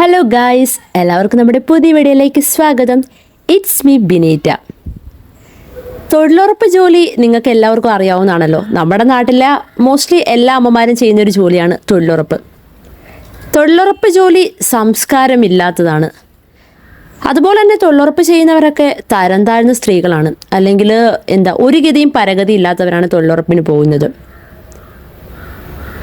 Hello guys എല്ലാവർക്കും നമ്മുടെ പുതിയ വീഡിയോയിലേക്ക് സ്വാഗതം. ഇറ്റ്സ് മീ ബിനീറ്റ തൊഴിലുറപ്പ് ജോലി നിങ്ങൾക്ക് എല്ലാവർക്കും അറിയാവുന്നതാണല്ലോ. നമ്മുടെ നാട്ടിലെ മോസ്റ്റ്ലി എല്ലാ അമ്മമാരും ചെയ്യുന്ന ഒരു ജോലിയാണ് തൊഴിലുറപ്പ്. തൊഴിലുറപ്പ് ജോലി സംസ്കാരമില്ലാത്തതാണ്. അതുപോലെ തന്നെ തൊഴിലുറപ്പ് ചെയ്യുന്നവരൊക്കെ തരം താഴ്ന്ന സ്ത്രീകളാണ്. അല്ലെങ്കിൽ എന്താ ഒരു ഗതിയും പരഗതി ഇല്ലാത്തവരാണ് തൊഴിലുറപ്പിന് പോകുന്നത്.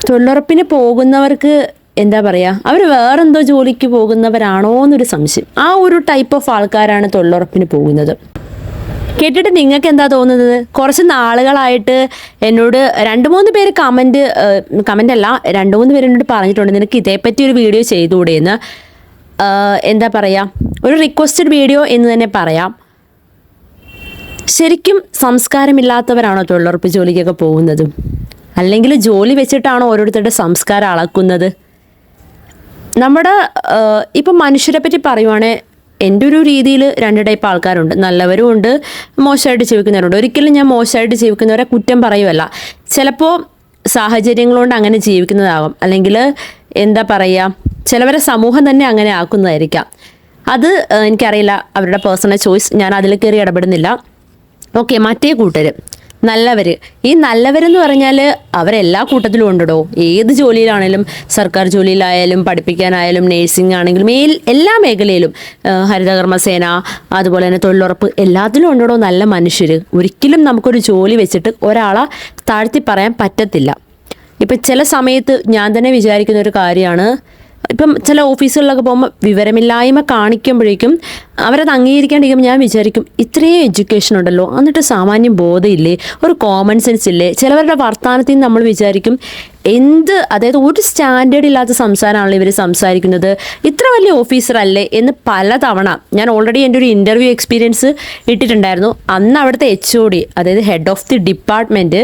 തൊഴിലുറപ്പിന് പോകുന്നവർക്ക് എന്താ പറയുക അവർ വേറെന്തോ ജോലിക്ക് പോകുന്നവരാണോ എന്നൊരു സംശയം. ആ ഒരു ടൈപ്പ് ഓഫ് ആൾക്കാരാണ് തൊഴിലുറപ്പിന് പോകുന്നത്. കേട്ടിട്ട് നിങ്ങൾക്ക് എന്താ തോന്നുന്നത്? കുറച്ച് നാളുകളായിട്ട് എന്നോട് രണ്ട് മൂന്ന് പേര് കമന്റ് കമന്റ് അല്ല രണ്ട് മൂന്ന് പേര് എന്നോട് പറഞ്ഞിട്ടുണ്ട് നിനക്ക് ഇതേപ്പറ്റി ഒരു വീഡിയോ ചെയ്തുകൂടെ എന്ന് എന്താ പറയുക ഒരു റിക്വസ്റ്റഡ് വീഡിയോ എന്ന് തന്നെ പറയാം. ശരിക്കും സംസ്കാരമില്ലാത്തവരാണോ തൊഴിലുറപ്പ് ജോലിക്കൊക്കെ പോകുന്നത്? അല്ലെങ്കിൽ ജോലി വെച്ചിട്ടാണോ ഓരോരുത്തരുടെ സംസ്കാരം അളക്കുന്നത്? നമ്മുടെ ഇപ്പം മനുഷ്യരെ പറ്റി പറയുവാണെങ്കിൽ എന്റെ ഒരു രീതിയിൽ രണ്ട് ടൈപ്പ് ആൾക്കാരുണ്ട്. നല്ലവരും ഉണ്ട് മോശമായിട്ട് ജീവിക്കുന്നവരുണ്ട്. ഒരിക്കലും ഞാൻ മോശമായിട്ട് ജീവിക്കുന്നവരെ കുറ്റം പറയുമല്ല ചിലപ്പോൾ സാഹചര്യങ്ങൾ കൊണ്ട് അങ്ങനെ ജീവിക്കുന്നതാകും അല്ലെങ്കിൽ എന്താ പറയുക ചിലവരെ സമൂഹം തന്നെ അങ്ങനെ ആക്കുന്നതായിരിക്കാം. അത് എനിക്കറിയില്ല. അവരുടെ പേഴ്സണൽ ചോയ്സ് ഞാൻ അതിൽ കയറി ഇടപെടുന്നില്ല. ഓക്കെ മറ്റേ കൂട്ടർ നല്ലവർ ഈ നല്ലവരെന്ന് പറഞ്ഞാൽ അവരെല്ലാ കൂട്ടത്തിലും ഉണ്ടോ ഏത് ജോലിയിലാണേലും സർക്കാർ ജോലിയിലായാലും പഠിപ്പിക്കാനായാലും നേഴ്സിംഗ് ആണെങ്കിലും ഈ എല്ലാ മേഖലയിലും ഹരിതകർമ്മസേന അതുപോലെ തന്നെ തൊഴിലുറപ്പ് എല്ലാത്തിലും ഉണ്ടോ നല്ല മനുഷ്യർ ഒരിക്കലും നമുക്കൊരു ജോലി വെച്ചിട്ട് ഒരാളെ താഴ്ത്തി പറയാൻ പറ്റത്തില്ല. ഇപ്പം ചില സമയത്ത് ഞാൻ തന്നെ വിചാരിക്കുന്ന ഒരു കാര്യമാണ് ഇപ്പം ചില ഓഫീസുകളിലൊക്കെ പോകുമ്പോൾ വിവരമില്ലായ്മ കാണിക്കുമ്പോഴേക്കും അവരത് അംഗീകരിക്കാണ്ടിരിക്കുമ്പോൾ ഞാൻ വിചാരിക്കും ഇത്രയും എഡ്യൂക്കേഷൻ ഉണ്ടല്ലോ എന്നിട്ട് സാമാന്യം ബോധമില്ലേ ഒരു കോമൺ സെൻസ് ഇല്ലേ ചിലവരുടെ വർത്തമാനത്തിൽ നമ്മൾ വിചാരിക്കും എന്ത് അതായത് ഒരു സ്റ്റാൻഡേർഡ് ഇല്ലാത്ത സംസാരമാണല്ലോ ഇവർ സംസാരിക്കുന്നത് ഇത്ര വലിയ ഓഫീസർ അല്ലേ എന്ന് പലതവണ ഞാൻ ഓൾറെഡി എന്റെ ഒരു ഇന്റർവ്യൂ എക്സ്പീരിയൻസ് ഇട്ടിട്ടുണ്ടായിരുന്നു അന്ന് അവിടുത്തെ എച്ച് ഒ ഡി അതായത് ഹെഡ് ഓഫ് ദി ഡിപ്പാർട്ട്മെന്റ്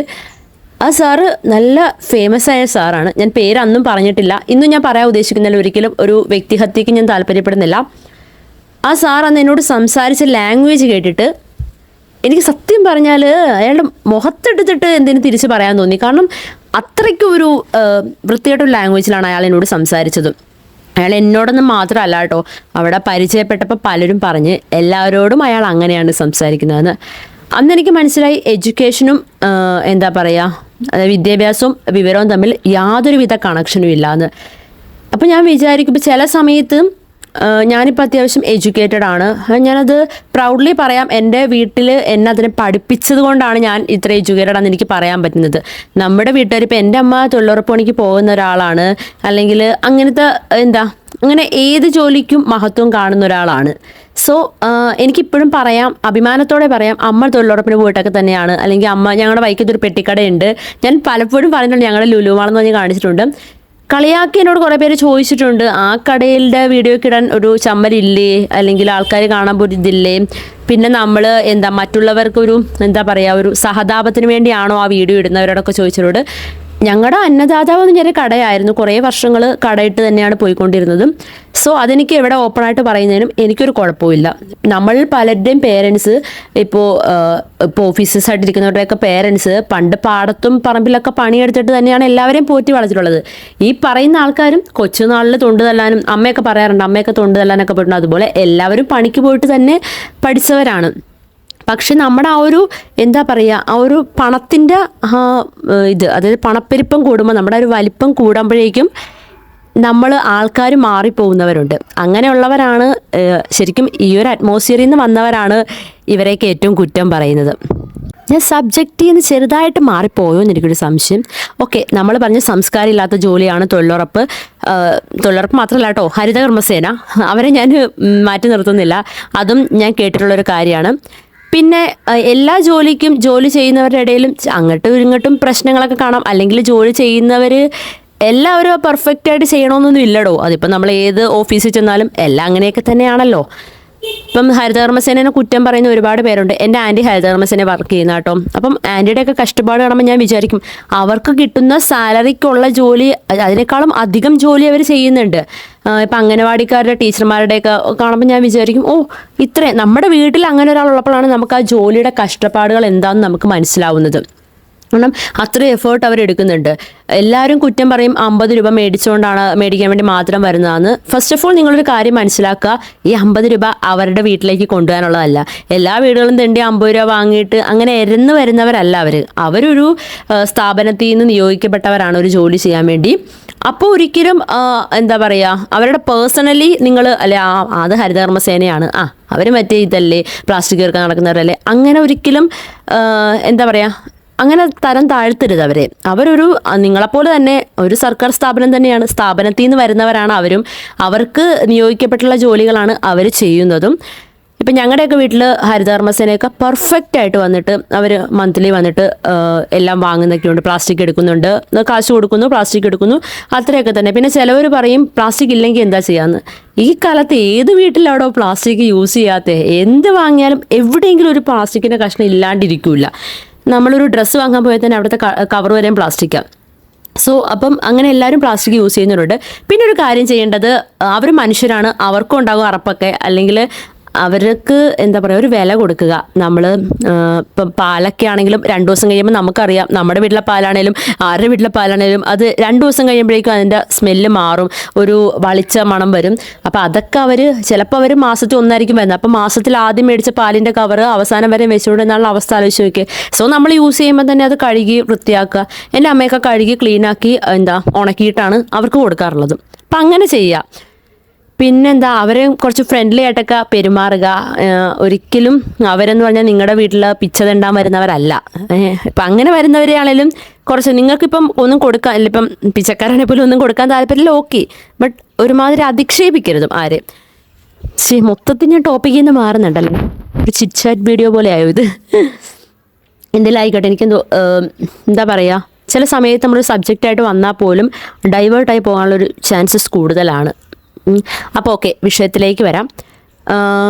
ആ സാറ് നല്ല ഫേമസ് ആയ സാറാണ് ഞാൻ പേര് അന്നും പറഞ്ഞിട്ടില്ല. ഇന്നും ഞാൻ പറയാൻ ഉദ്ദേശിക്കുന്നില്ല ഒരിക്കലും ഒരു വ്യക്തിഹത്യക്ക് ഞാൻ താല്പര്യപ്പെടുന്നില്ല. ആ സാർ അന്ന് എന്നോട് സംസാരിച്ച ലാംഗ്വേജ് കേട്ടിട്ട് എനിക്ക് സത്യം പറഞ്ഞാൽ അയാളുടെ മുഖത്തെടുത്തിട്ട് എന്തിനു തിരിച്ച് പറയാൻ തോന്നി. കാരണം അത്രയ്ക്കും ഒരു വൃത്തിയായിട്ട് ഒരു ലാംഗ്വേജിലാണ് അയാൾ എന്നോട് സംസാരിച്ചത്. അയാൾ എന്നോടൊന്നും മാത്രമല്ല കേട്ടോ. അവിടെ പരിചയപ്പെട്ടപ്പോൾ പലരും പറഞ്ഞ് എല്ലാവരോടും അയാൾ അങ്ങനെയാണ് സംസാരിക്കുന്നതെന്ന്. അന്ന് എനിക്ക് മനസ്സിലായി എഡ്യൂക്കേഷനും എന്താ പറയുക വിദ്യാഭ്യാസവും വിവരവും തമ്മിൽ യാതൊരുവിധ കണക്ഷനും ഇല്ലാന്ന്. അപ്പം ഞാൻ വിചാരിക്കും ഇപ്പം ചില സമയത്ത് ഞാനിപ്പോൾ അത്യാവശ്യം എഡ്യൂക്കേറ്റഡ് ആണ്. ഞാനത് പ്രൗഡ്ലി പറയാം എന്റെ വീട്ടിൽ എന്നെ അതിനെ പഠിപ്പിച്ചത് കൊണ്ടാണ് ഞാൻ ഇത്ര എഡ്യൂക്കേറ്റഡ് ആണെന്ന് എനിക്ക് പറയാൻ പറ്റുന്നത്. നമ്മുടെ വീട്ടുകാർ ഇപ്പോൾ എന്റെ അമ്മ തൊഴിലുറപ്പ് പണിക്ക് പോകുന്ന ഒരാളാണ്. അല്ലെങ്കിൽ അങ്ങനത്തെ എന്താ അങ്ങനെ ഏത് ജോലിക്കും മഹത്വം കാണുന്ന ഒരാളാണ്. സോ എനിക്കിപ്പോഴും പറയാം അഭിമാനത്തോടെ പറയാം അമ്മ തൊഴിലുറപ്പിന് പോയിട്ടൊക്കെ തന്നെയാണ്. അല്ലെങ്കിൽ അമ്മ ഞങ്ങളുടെ വൈക്കത്തൊരു പെട്ടിക്കടയുണ്ട്. ഞാൻ പലപ്പോഴും പറഞ്ഞിട്ടുണ്ട് ഞങ്ങളുടെ ലുലുമാണെന്ന് പറഞ്ഞ് കാണിച്ചിട്ടുണ്ട്. കളിയാക്കി എന്നോട് കുറേ പേര് ചോദിച്ചിട്ടുണ്ട് ആ കടയിലെ വീഡിയോ കിടാൻ ഒരു ചമ്മലില്ലേ? അല്ലെങ്കിൽ ആൾക്കാർ കാണാൻ പോലും ഇതില്ലേ? പിന്നെ നമ്മൾ എന്താ മറ്റുള്ളവർക്കൊരു എന്താ പറയുക ഒരു സഹതാപത്തിന് വേണ്ടിയാണോ ആ വീഡിയോ ഇടുന്നവരോടൊക്കെ ചോദിച്ചവരോട് ഞങ്ങളുടെ അന്നദാതാവ് എന്ന് പറഞ്ഞൊരു കടയായിരുന്നു. കുറേ വർഷങ്ങൾ കടയിട്ട് തന്നെയാണ് പോയിക്കൊണ്ടിരുന്നതും. സോ അതെനിക്ക് എവിടെ ഓപ്പണായിട്ട് പറയുന്നതിനും എനിക്കൊരു കുഴപ്പമില്ല നമ്മൾ പലരുടെയും പേരൻസ് ഇപ്പോൾ ഇപ്പോൾ ഓഫീസേഴ്സ് ആയിട്ടിരിക്കുന്നവരുടെയൊക്കെ പേരൻസ് പണ്ട് പാടത്തും പറമ്പിലൊക്കെ പണിയെടുത്തിട്ട് തന്നെയാണ് എല്ലാവരെയും പോറ്റി വളച്ചിട്ടുള്ളത് ഈ പറയുന്ന ആൾക്കാരും കൊച്ചുനാളിൽ തൊണ്ട് തല്ലാനും അമ്മയൊക്കെ പറയാറുണ്ട് അമ്മയൊക്കെ തൊണ്ട് തല്ലാനൊക്കെ പോയിട്ടുണ്ട്. അതുപോലെ എല്ലാവരും പണിക്ക് പോയിട്ട് തന്നെ പഠിച്ചവരാണ്. പക്ഷെ നമ്മുടെ ആ ഒരു എന്താ പറയുക ആ ഒരു പണത്തിന്റെ ഇത് അതായത് പണപ്പെരുപ്പം കൂടുമ്പോൾ നമ്മുടെ ഒരു വലിപ്പം കൂടുമ്പോഴേക്കും നമ്മൾ ആൾക്കാർ മാറിപ്പോകുന്നവരുണ്ട്. അങ്ങനെയുള്ളവരാണ് ശരിക്കും ഈ ഒരു അറ്റ്മോസ്ഫിയറിൽ നിന്ന് വന്നവരാണ് ഇവരെയൊക്കെ ഏറ്റവും കുറ്റം പറയുന്നത്. ഞാൻ സബ്ജക്റ്റിൽ നിന്ന് ചെറുതായിട്ട് മാറിപ്പോയോ എനിക്കൊരു സംശയം. ഓക്കെ നമ്മൾ പറഞ്ഞ സംസ്കാരം ഇല്ലാത്ത ജോലിയാണ് തൊഴിലുറപ്പ്. തൊഴിലുറപ്പ് മാത്രമല്ല കേട്ടോ ഹരിതകർമ്മസേന. അവരെ ഞാൻ മാറ്റി നിർത്തുന്നില്ല. അതും ഞാൻ കേട്ടിട്ടുള്ളൊരു കാര്യമാണ്. പിന്നെ എല്ലാ ജോലിക്കും ജോലി ചെയ്യുന്നവരുടെ ഇടയിലും അങ്ങോട്ടും ഇങ്ങോട്ടും പ്രശ്നങ്ങളൊക്കെ കാണാം. അല്ലെങ്കിൽ ജോലി ചെയ്യുന്നവർ എല്ലാവരും പെർഫെക്റ്റ് ആയിട്ട് ചെയ്യണമെന്നൊന്നും ഇല്ലടോ. അതിപ്പോൾ നമ്മൾ ഏത് ഓഫീസിൽ ചെന്നാലും എല്ലാം അങ്ങനെയൊക്കെ തന്നെയാണല്ലോ. ഇപ്പം ഹരിതകർമ്മസേനെ കുറ്റം പറയുന്ന ഒരുപാട് പേരുണ്ട്. എന്റെ ആന്റി ഹരിതകർമ്മസേന വർക്ക് ചെയ്യുന്ന കേട്ടോ. അപ്പം ആന്റിയുടെയൊക്കെ കഷ്ടപ്പാട് കാണുമ്പോൾ ഞാൻ വിചാരിക്കും അവർക്ക് കിട്ടുന്ന സാലറിക്കുള്ള ജോലി അതിനേക്കാളും അധികം ജോലി അവർ ചെയ്യുന്നുണ്ട്. ഇപ്പം അംഗനവാടിക്കാരുടെ ടീച്ചർമാരുടെയൊക്കെ കാണുമ്പോൾ ഞാൻ വിചാരിക്കും ഓ ഇത്രയും നമ്മുടെ വീട്ടിൽ അങ്ങനെ ഒരാളുള്ളപ്പോഴാണ് നമുക്ക് ആ ജോലിയുടെ കഷ്ടപ്പാടുകൾ എന്താണെന്ന് നമുക്ക് മനസ്സിലാവുന്നത്. കാരണം അത്രയും എഫേർട്ട് അവർ എടുക്കുന്നുണ്ട്. എല്ലാവരും കുറ്റം പറയും അമ്പത് രൂപ മേടിച്ചുകൊണ്ടാണ് മേടിക്കാൻ വേണ്ടി മാത്രം വരുന്നതെന്ന്. ഫസ്റ്റ് ഓഫ് ഓൾ നിങ്ങളൊരു കാര്യം മനസ്സിലാക്കുക. ഈ അമ്പത് രൂപ അവരുടെ വീട്ടിലേക്ക് കൊണ്ടുപോകാനുള്ളതല്ല എല്ലാ വീടുകളും തണ്ടി അമ്പത് രൂപ വാങ്ങിയിട്ട് അങ്ങനെ എരന്ന് വരുന്നവരല്ല അവർ അവരൊരു സ്ഥാപനത്തിൽ നിന്ന് നിയോഗിക്കപ്പെട്ടവരാണ് ഒരു ജോലി ചെയ്യാൻ വേണ്ടി. അപ്പോൾ ഒരിക്കലും എന്താ പറയുക അവരുടെ പേഴ്സണലി നിങ്ങൾ അല്ലെ ആ അത് ഹരിതകർമ്മസേനയാണ് ആ അവർ മറ്റേ ഇതല്ലേ പ്ലാസ്റ്റിക് ചേർക്കാൻ നടക്കുന്നവരല്ലേ. അങ്ങനെ ഒരിക്കലും എന്താ പറയുക അങ്ങനെ തരം താഴ്ത്തരുത് അവരെ. അവരൊരു നിങ്ങളെപ്പോലെ തന്നെ ഒരു സർക്കാർ സ്ഥാപനം തന്നെയാണ്. സ്ഥാപനത്തിൽ നിന്ന് വരുന്നവരാണ് അവരും. അവർക്ക് നിയോഗിക്കപ്പെട്ടുള്ള ജോലികളാണ് അവർ ചെയ്യുന്നതും. ഇപ്പം ഞങ്ങളുടെയൊക്കെ വീട്ടിൽ ഹരിതകർമ്മസേനയൊക്കെ പെർഫെക്റ്റ് ആയിട്ട് വന്നിട്ട് അവർ മന്ത്ലി വന്നിട്ട് എല്ലാം വാങ്ങുന്നൊക്കെയുണ്ട്. പ്ലാസ്റ്റിക് എടുക്കുന്നുണ്ട്. കാശ് കൊടുക്കുന്നു പ്ലാസ്റ്റിക് എടുക്കുന്നു അത്രയൊക്കെ തന്നെ. പിന്നെ ചിലവർ പറയും പ്ലാസ്റ്റിക് ഇല്ലെങ്കിൽ എന്താ ചെയ്യാമെന്ന് ഈ കാലത്ത് ഏത് വീട്ടിലാണോ പ്ലാസ്റ്റിക് യൂസ് ചെയ്യാത്ത? എന്ത് വാങ്ങിയാലും എവിടെയെങ്കിലും ഒരു പ്ലാസ്റ്റിക്കിന്റെ കഷ്ണം ഇല്ലാണ്ടിരിക്കില്ല നമ്മളൊരു ഡ്രസ്സ് വാങ്ങാൻ പോയാൽ തന്നെ അവിടുത്തെ കവർ വരെയും പ്ലാസ്റ്റിക്കാണ് സോ അപ്പം അങ്ങനെ എല്ലാവരും പ്ലാസ്റ്റിക് യൂസ് ചെയ്യുന്നവരുണ്ട്. പിന്നെ ഒരു കാര്യം ചെയ്യേണ്ടത് അവർ മനുഷ്യരാണ് അവർക്കും ഉണ്ടാകും അറപ്പൊക്കെ. അല്ലെങ്കിൽ അവർക്ക് എന്താ പറയുക ഒരു വില കൊടുക്കുക. നമ്മൾ ഇപ്പം പാലൊക്കെ ആണെങ്കിലും രണ്ട് ദിവസം കഴിയുമ്പോൾ നമുക്കറിയാം നമ്മുടെ വീട്ടിലെ പാലാണേലും ആരുടെ വീട്ടിലെ പാലാണേലും അത് രണ്ട് ദിവസം കഴിയുമ്പോഴേക്കും അതിന്റെ സ്മെല്ല് മാറും. ഒരു വളിച്ച മണം വരും. അപ്പം അതൊക്കെ അവർ ചിലപ്പോൾ അവർ മാസത്തിൽ ഒന്നായിരിക്കും വരുന്നത്. അപ്പം മാസത്തിൽ ആദ്യം മേടിച്ച പാലിന്റെ കവറ് അവസാനം വരെ വെച്ചുകൊണ്ട് എന്നുള്ള അവസ്ഥ ആലോചിച്ച് നോക്കിയേ. സോ നമ്മൾ യൂസ് ചെയ്യുമ്പോൾ തന്നെ അത് കഴുകി വൃത്തിയാക്കുക. എന്റെ അമ്മയൊക്കെ കഴുകി ക്ലീനാക്കി എന്താ ഉണക്കിയിട്ടാണ് അവർക്ക് കൊടുക്കാറുള്ളത്. അപ്പം അങ്ങനെ ചെയ്യുക. പിന്നെന്താ അവരെ കുറച്ച് ഫ്രണ്ട്ലി ആയിട്ടൊക്കെ പെരുമാറുക. ഒരിക്കലും അവരെന്ന് പറഞ്ഞാൽ നിങ്ങളുടെ വീട്ടിൽ പിച്ച തണ്ടാൻ വരുന്നവരല്ല. ഇപ്പം അങ്ങനെ വരുന്നവരെയാണേലും കുറച്ച് നിങ്ങൾക്കിപ്പം ഒന്നും കൊടുക്കാൻ ഇപ്പം പിച്ചക്കാരനെ പോലും ഒന്നും കൊടുക്കാൻ താല്പര്യമില്ല ഓക്കെ. ബട്ട് ഒരുമാതിരി അധിക്ഷേപിക്കരുതും ആരെ. ശരി മൊത്തത്തിൽ ഞാൻ ടോപ്പിക്കിൽ നിന്ന് മാറുന്നുണ്ടല്ലോ. ഒരു ചിറ്റ്ചാറ്റ് വീഡിയോ പോലെ ആയോ ഇത്? എന്തെങ്കിലും ആയിക്കോട്ടെ എനിക്ക് എന്തോ എന്താ പറയുക ചില സമയത്ത് നമ്മൾ സബ്ജക്റ്റായിട്ട് വന്നാൽ പോലും ഡൈവേർട്ടായി പോകാനുള്ളൊരു ചാൻസസ് കൂടുതലാണ്. അപ്പോൾ ഓക്കെ വിഷയത്തിലേക്ക് വരാം.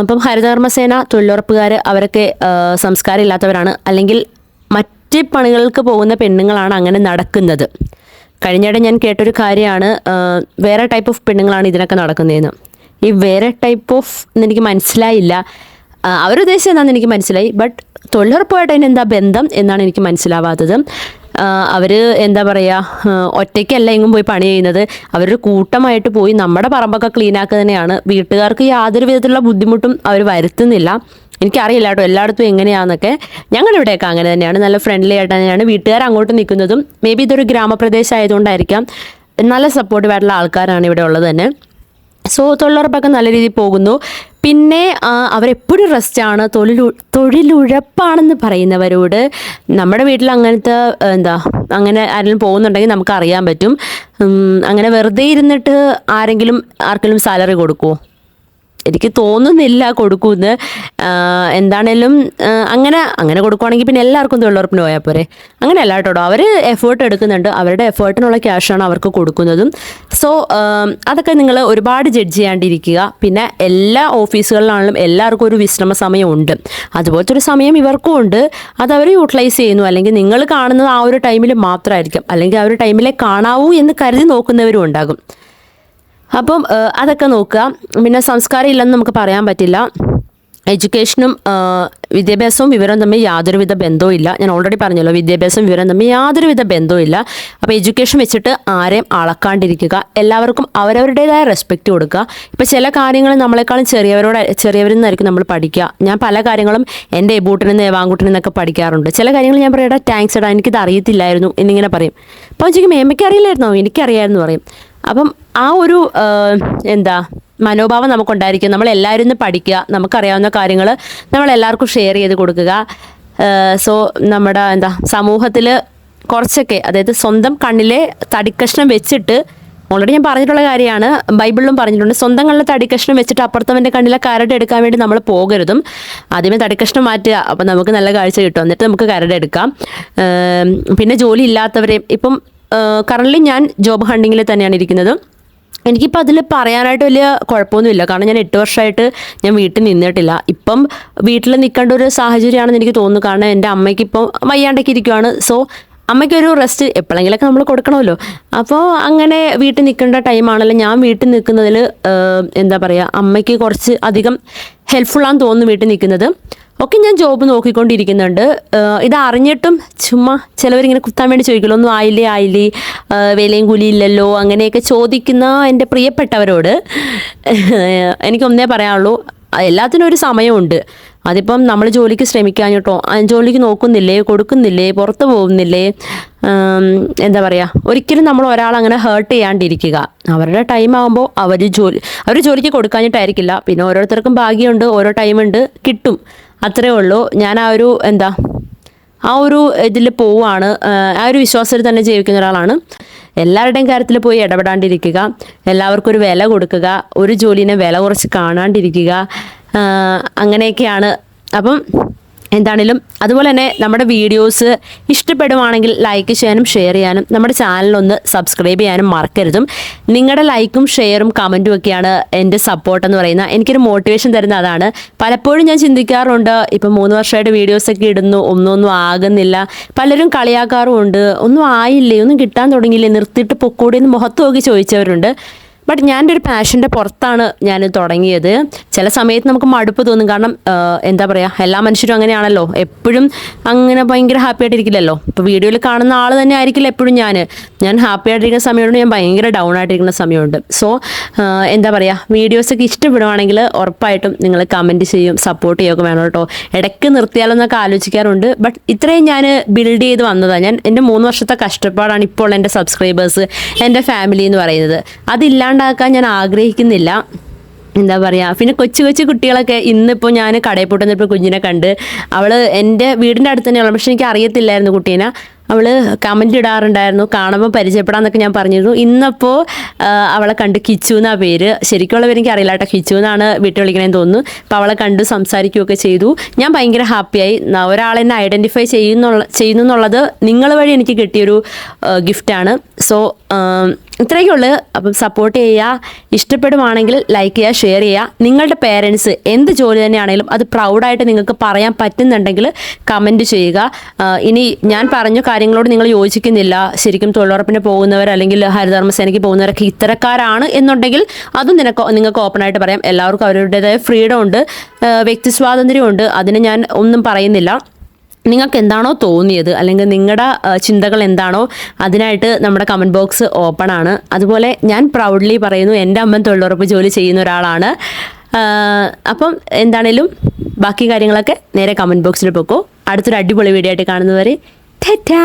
ഇപ്പം ഹരിതകർമ്മസേന തൊഴിലുറപ്പുകാർ അവരൊക്കെ സംസ്കാരം ഇല്ലാത്തവരാണ്. അല്ലെങ്കിൽ മറ്റ് പണികൾക്ക് പോകുന്ന പെണ്ണുങ്ങളാണ് അങ്ങനെ നടക്കുന്നത്. കഴിഞ്ഞിടെ ഞാൻ കേട്ടൊരു കാര്യമാണ് വേറെ ടൈപ്പ് ഓഫ് പെണ്ണുങ്ങളാണ് ഇതിനൊക്കെ നടക്കുന്നതെന്ന്. ഈ വേറെ ടൈപ്പ് ഓഫ് എന്നെനിക്ക് മനസ്സിലായില്ല. അവരുദ്ദേശം എന്താണെന്ന് എനിക്ക് മനസ്സിലായി. ബട്ട് തൊഴിലുറപ്പുമായിട്ട് അതിന് എന്താ ബന്ധം എന്നാണ് എനിക്ക് മനസ്സിലാവാത്തത്. അവർ എന്താ പറയുക ഒറ്റയ്ക്കല്ല എങ്ങും പോയി പണി ചെയ്യുന്നത്. അവരൊരു കൂട്ടമായിട്ട് പോയി നമ്മുടെ പറമ്പൊക്കെ ക്ലീൻ ആക്കുക തന്നെയാണ് വീട്ടുകാർക്ക് യാതൊരു വിധത്തിലുള്ള ബുദ്ധിമുട്ടും അവർ വരുത്തുന്നില്ല. എനിക്കറിയില്ല കേട്ടോ എല്ലായിടത്തും എങ്ങനെയാണെന്നൊക്കെ ഞങ്ങളുടെ ഇവിടെയൊക്കെ അങ്ങനെ തന്നെയാണ്. നല്ല ഫ്രണ്ട്ലി ആയിട്ട് തന്നെയാണ്. വീട്ടുകാർ അങ്ങോട്ട് നിൽക്കുന്നതും മേ ബി ഇതൊരു ഗ്രാമപ്രദേശം ആയതുകൊണ്ടായിരിക്കാം നല്ല സപ്പോർട്ടീവ് ആയിട്ടുള്ള ആൾക്കാരാണ് ഇവിടെ ഉള്ളത് തന്നെ. സോ തൊഴിലുറപ്പൊക്കെ നല്ല രീതിയിൽ പോകുന്നു. പിന്നെ അവരെപ്പോഴും റെസ്റ്റാണ് തൊഴിലു തൊഴിലുഴപ്പാണെന്ന് പറയുന്നവരോട് നമ്മുടെ വീട്ടിൽ അങ്ങനത്തെ എന്താ അങ്ങനെ ആരെങ്കിലും പോകുന്നുണ്ടെങ്കിൽ നമുക്ക് അറിയാൻ പറ്റും. അങ്ങനെ വെറുതെ ഇരുന്നിട്ട് ആരെങ്കിലും ആർക്കെങ്കിലും സാലറി കൊടുക്കുമോ എനിക്ക് തോന്നുന്നില്ല കൊടുക്കൂന്ന്. എന്താണേലും അങ്ങനെ അങ്ങനെ കൊടുക്കുവാണെങ്കിൽ പിന്നെ എല്ലാവർക്കും തൊഴിലുറപ്പിന് പോയാൽ പോരെ? അങ്ങനെയല്ല കേട്ടോ അവർ എഫേർട്ട് എടുക്കുന്നുണ്ട്. അവരുടെ എഫേർട്ടിനുള്ള ക്യാഷാണ് അവർക്ക് കൊടുക്കുന്നതും. സോ അതൊക്കെ നിങ്ങൾ ഒരുപാട് ജഡ്ജ് ചെയ്യാണ്ടിരിക്കുക. പിന്നെ എല്ലാ ഓഫീസുകളിലാണെങ്കിലും എല്ലാവർക്കും ഒരു വിശ്രമ സമയം ഉണ്ട്. അതുപോലത്തെ ഒരു സമയം ഇവർക്കും ഉണ്ട്. അത് അവർ യൂട്ടിലൈസ് ചെയ്യുന്നു. അല്ലെങ്കിൽ നിങ്ങൾ കാണുന്നത് ആ ഒരു ടൈമിൽ മാത്രമായിരിക്കും അല്ലെങ്കിൽ ആ ഒരു ടൈമിലെ കാണാവൂ എന്ന് കരുതി നോക്കുന്നവരും ഉണ്ടാകും. അപ്പം അതൊക്കെ നോക്കുക. പിന്നെ സംസ്കാരം ഇല്ലെന്ന് നമുക്ക് പറയാൻ പറ്റില്ല. എഡ്യൂക്കേഷനും വിദ്യാഭ്യാസവും വിവരവും തമ്മിൽ യാതൊരുവിധ ബന്ധവും ഇല്ല. ഞാൻ ഓൾറെഡി പറഞ്ഞല്ലോ വിദ്യാഭ്യാസവും വിവരവും തമ്മിൽ യാതൊരുവിധ ബന്ധവും ഇല്ല. അപ്പോൾ എഡ്യൂക്കേഷൻ വെച്ചിട്ട് ആരെയും അളക്കാണ്ടിരിക്കുക. എല്ലാവർക്കും അവരവരുടേതായ റെസ്പെക്റ്റ് കൊടുക്കുക. ഇപ്പോൾ ചില കാര്യങ്ങൾ നമ്മളെക്കാളും ചെറിയവരോട് ചെറിയവരിൽ നിന്നായിരിക്കും നമ്മൾ പഠിക്കുക. ഞാൻ പല കാര്യങ്ങളും എന്റെ എബൂട്ടിൽ നിന്ന് ഏവാങ്കുട്ടിൽ നിന്നൊക്കെ പഠിക്കാറുണ്ട്. ചില കാര്യങ്ങൾ ഞാൻ പറയടാ താങ്ക്സ് എടാ എനിക്കിത് അറിയത്തില്ലായിരുന്നു എന്നിങ്ങനെ പറയും. അപ്പോൾ ചോദിക്കും മേമയ്ക്ക് അറിയില്ലായിരുന്നോ? എനിക്കറിയാമെന്ന് പറയും. അപ്പം ആ ഒരു എന്താ മനോഭാവം നമുക്കുണ്ടായിരിക്കും. നമ്മൾ എല്ലാവരും ഒന്ന് പഠിക്കുക നമുക്കറിയാവുന്ന കാര്യങ്ങൾ നമ്മൾ എല്ലാവർക്കും ഷെയർ ചെയ്ത് കൊടുക്കുക. സോ നമ്മുടെ എന്താ സമൂഹത്തിൽ കുറച്ചൊക്കെ അതായത് സ്വന്തം കണ്ണിലെ തടിക്കഷ്ണം വെച്ചിട്ട് ഓൾറെഡി ഞാൻ പറഞ്ഞിട്ടുള്ള കാര്യമാണ് ബൈബിളിലും പറഞ്ഞിട്ടുണ്ട് സ്വന്തം കണ്ണിലെ തടിക്കഷ്ണം വെച്ചിട്ട് അപ്പുറത്തവന്റെ കണ്ണിലെ കരട് എടുക്കാൻ വേണ്ടി നമ്മൾ പോകരുതും. ആദ്യമേ തടിക്കഷ്ണം മാറ്റുക അപ്പം നമുക്ക് നല്ല കാഴ്ച കിട്ടും. എന്നിട്ട് നമുക്ക് കരട് എടുക്കാം. പിന്നെ ജോലി ഇല്ലാത്തവരെയും ഇപ്പം കറന്റ് ഞാൻ ജോബ് ഹണ്ടിങ്ങിൽ തന്നെയാണ് ഇരിക്കുന്നത്. എനിക്കിപ്പോൾ അതിൽ പറയാനായിട്ട് വലിയ കുഴപ്പമൊന്നുമില്ല. കാരണം ഞാൻ എട്ട് വർഷമായിട്ട് ഞാൻ വീട്ടിൽ നിന്നിട്ടില്ല. ഇപ്പം വീട്ടിൽ നിൽക്കേണ്ട ഒരു സാഹചര്യമാണെന്ന് എനിക്ക് തോന്നുന്നു. കാരണം എന്റെ അമ്മയ്ക്ക് ഇപ്പം വയ്യാണ്ടൊക്കെ ഇരിക്കുവാണ്. സോ അമ്മയ്ക്കൊരു റെസ്റ്റ് എപ്പോഴെങ്കിലൊക്കെ നമ്മൾ കൊടുക്കണമല്ലോ. അപ്പോൾ അങ്ങനെ വീട്ടിൽ നിൽക്കേണ്ട ടൈമാണല്ലോ ഞാൻ വീട്ടിൽ നിൽക്കുന്നതിൽ എന്താ പറയുക അമ്മയ്ക്ക് കുറച്ച് അധികം ഹെൽപ്ഫുള്ളാന്ന് തോന്നുന്നു വീട്ടിൽ നിൽക്കുന്നത്. ഒക്കെ ഞാൻ ജോബ് നോക്കിക്കൊണ്ടിരിക്കുന്നുണ്ട്. ഇത് അറിഞ്ഞിട്ടും ചുമ്മാ ചിലവരിങ്ങനെ കുത്താൻ വേണ്ടി ചോദിക്കുമല്ലോ ഒന്നും ആയില്ലേ ആയില്ലേ? വേലയും കൂലിയില്ലല്ലോ അങ്ങനെയൊക്കെ ചോദിക്കുന്ന എന്റെ പ്രിയപ്പെട്ടവരോട് എനിക്കൊന്നേ പറയാനുള്ളൂ എല്ലാത്തിനും ഒരു സമയമുണ്ട്. അതിപ്പം നമ്മൾ ജോലിക്ക് ശ്രമിക്കാഞ്ഞിട്ടോ ജോലിക്ക് നോക്കുന്നില്ലേ കൊടുക്കുന്നില്ലേ പുറത്ത് പോകുന്നില്ലേ എന്താ പറയുക ഒരിക്കലും നമ്മൾ ഒരാൾ അങ്ങനെ ഹേർട്ട് ചെയ്യാണ്ടിരിക്കുക. അവരുടെ ടൈം ആകുമ്പോൾ അവർ ജോലി അവർ ജോലിക്ക് കൊടുക്കാഞ്ഞിട്ടായിരിക്കില്ല. പിന്നെ ഓരോരുത്തർക്കും ഭാഗ്യമുണ്ട് ഓരോ ടൈമുണ്ട് കിട്ടും. അത്രേ ഉള്ളൂ. ഞാൻ ആ ഒരു എന്താ ആ ഒരു ഇതിൽ പോവാണ്. ആ ഒരു വിശ്വാസത്തിൽ തന്നെ ജീവിക്കുന്ന ഒരാളാണ്. എല്ലാവരുടെയും കാര്യത്തിൽ പോയി ഇടപെടാണ്ടിരിക്കുക. എല്ലാവർക്കും ഒരു വില കൊടുക്കുക. ഒരു ജോലിനെ വില കുറച്ച് കാണാണ്ടിരിക്കുക. അങ്ങനെയൊക്കെയാണ്. അപ്പം എന്താണേലും അതുപോലെ തന്നെ നമ്മുടെ വീഡിയോസ് ഇഷ്ടപ്പെടുവാണെങ്കിൽ ലൈക്ക് ചെയ്യാനും ഷെയർ ചെയ്യാനും നമ്മുടെ ചാനലൊന്ന് സബ്സ്ക്രൈബ് ചെയ്യാനും മറക്കരുതും. നിങ്ങളുടെ ലൈക്കും ഷെയറും കമന്റും ഒക്കെയാണ് എന്റെ സപ്പോർട്ട് എന്ന് പറയുന്നത്. എനിക്കൊരു മോട്ടിവേഷൻ തരുന്ന അതാണ്. പലപ്പോഴും ഞാൻ ചിന്തിക്കാറുണ്ട് ഇപ്പം മൂന്ന് വർഷമായിട്ട് വീഡിയോസൊക്കെ ഇടുന്നു ഒന്നൊന്നും ആകുന്നില്ല. പലരും കളിയാക്കാറുമുണ്ട് ഒന്നും ആയില്ലേ ഒന്നും കിട്ടാൻ തുടങ്ങിയില്ലേ നിർത്തിയിട്ട് പൊക്കൂടി എന്ന് മുഖത്ത് നോക്കി ചോദിച്ചവരുണ്ട്. ബട്ട് ഞാൻ ഒരു പാഷന്റെ പുറത്താണ് ഞാൻ തുടങ്ങിയത്. ചില സമയത്ത് നമുക്ക് മടുപ്പ് തോന്നും. കാരണം എന്താ പറയുക എല്ലാ മനുഷ്യരും അങ്ങനെയാണല്ലോ. എപ്പോഴും അങ്ങനെ ഭയങ്കര ഹാപ്പി ആയിട്ടിരിക്കില്ലല്ലോ. ഇപ്പോൾ വീഡിയോയിൽ കാണുന്ന ആൾ തന്നെ ആയിരിക്കില്ല എപ്പോഴും ഞാൻ ഞാൻ ഹാപ്പി ആയിട്ടിരിക്കുന്ന സമയമുണ്ട് ഞാൻ ഭയങ്കര ഡൗൺ ആയിട്ടിരിക്കുന്ന സമയമുണ്ട്. സോ എന്താ പറയുക വീഡിയോസൊക്കെ ഇഷ്ടപ്പെടുവാണെങ്കിൽ ഉറപ്പായിട്ടും നിങ്ങൾ കമന്റ് ചെയ്യും സപ്പോർട്ട് ചെയ്യുകയൊക്കെ വേണം കേട്ടോ. ഇടയ്ക്ക് നിർത്തിയാലൊന്നൊക്കെ ആലോചിക്കാറുണ്ട്. ബട്ട് ഇത്രയും ഞാൻ ബിൽഡ് ചെയ്ത് വന്നതാണ് ഞാൻ എന്റെ മൂന്ന് വർഷത്തെ കഷ്ടപ്പാടാണ് ഇപ്പോൾ എന്റെ സബ്സ്ക്രൈബേഴ്സ് എന്റെ ഫാമിലി എന്ന് പറയുന്നത്. അതില്ലാണ്ടാക്കാൻ ഞാൻ ആഗ്രഹിക്കുന്നില്ല. എന്താ പറയുക പിന്നെ കൊച്ചു കൊച്ചു കുട്ടികളൊക്കെ ഇന്നിപ്പോൾ ഞാൻ കടയിൽ പോയിട്ട് വന്നപ്പോൾ കുഞ്ഞിനെ കണ്ട് അവൾ എന്റെ വീടിന്റെ അടുത്ത് തന്നെയാണ് പക്ഷെ എനിക്ക് അറിയത്തില്ലായിരുന്നു കുട്ടീനെ. അവൾ കമന്റ് ഇടാറുണ്ടായിരുന്നു. കാണുമ്പോൾ പരിചയപ്പെടാമെന്നൊക്കെ ഞാൻ പറഞ്ഞിരുന്നു. ഇന്നപ്പോൾ അവളെ കണ്ട് കിച്ചു എന്നാ പേര്. ശരിക്കുള്ള പേര് എനിക്ക് അറിയില്ല കേട്ടോ. കിച്ചു എന്നാണ് വീട്ടിൽ വിളിക്കണമെന്ന് തോന്നുന്നു. അപ്പോൾ അവളെ കണ്ട് സംസാരിക്കുകയൊക്കെ ചെയ്തു. ഞാൻ ഭയങ്കര ഹാപ്പിയായി ന- ഒരാളെന്നെ ഐഡന്റിഫൈ ചെയ്യുന്നുള്ള ചെയ്യുന്നുള്ളത് നിങ്ങൾ വഴി എനിക്ക് കിട്ടിയൊരു ഗിഫ്റ്റാണ് സോ ഇത്രയൊക്കെ ഉള്ളൂ അപ്പം സപ്പോർട്ട് ചെയ്യുക. ഇഷ്ടപ്പെടുവാണെങ്കിൽ ലൈക്ക് ചെയ്യുക ഷെയർ ചെയ്യുക. നിങ്ങളുടെ പേരൻസ് എന്ത് ജോലി തന്നെയാണെങ്കിലും അത് പ്രൗഡായിട്ട് നിങ്ങൾക്ക് പറയാൻ പറ്റുന്നുണ്ടെങ്കിൽ കമന്റ് ചെയ്യുക. ഇനി ഞാൻ പറഞ്ഞ കാര്യങ്ങളോട് നിങ്ങൾ യോജിക്കുന്നില്ല. ശരിക്കും തൊഴിലുറപ്പിന് പോകുന്നവർ അല്ലെങ്കിൽ ഹരിതർമ്മസേനയ്ക്ക് പോകുന്നവരൊക്കെ ഇത്തരക്കാരാണ് എന്നുണ്ടെങ്കിൽ അതും നിനക്ക് നിങ്ങൾക്ക് ഓപ്പണായിട്ട് പറയാം. എല്ലാവർക്കും അവരുടേതായ ഫ്രീഡം ഉണ്ട്. വ്യക്തി സ്വാതന്ത്ര്യമുണ്ട്. അതിന് ഞാൻ ഒന്നും പറയുന്നില്ല. നിങ്ങൾക്ക് എന്താണോ തോന്നിയത്? അല്ലെങ്കിൽ നിങ്ങളുടെ ചിന്തകൾ എന്താണോ അതിനായിട്ട് നമ്മുടെ കമന്റ് ബോക്സ് ഓപ്പൺ ആണ്. അതുപോലെ ഞാൻ പ്രൗഡ്ലി പറയുന്നു എന്റെ അമ്മ തൊഴിലുറപ്പ് ജോലി ചെയ്യുന്ന ഒരാളാണ്. അപ്പം എന്താണേലും ബാക്കി കാര്യങ്ങളൊക്കെ നേരെ കമന്റ് ബോക്സിൽ പൊക്കോ. അടുത്തൊരു അടിപൊളി വീഡിയോ ആയിട്ട് കാണുന്നവരെ ടാറ്റാ!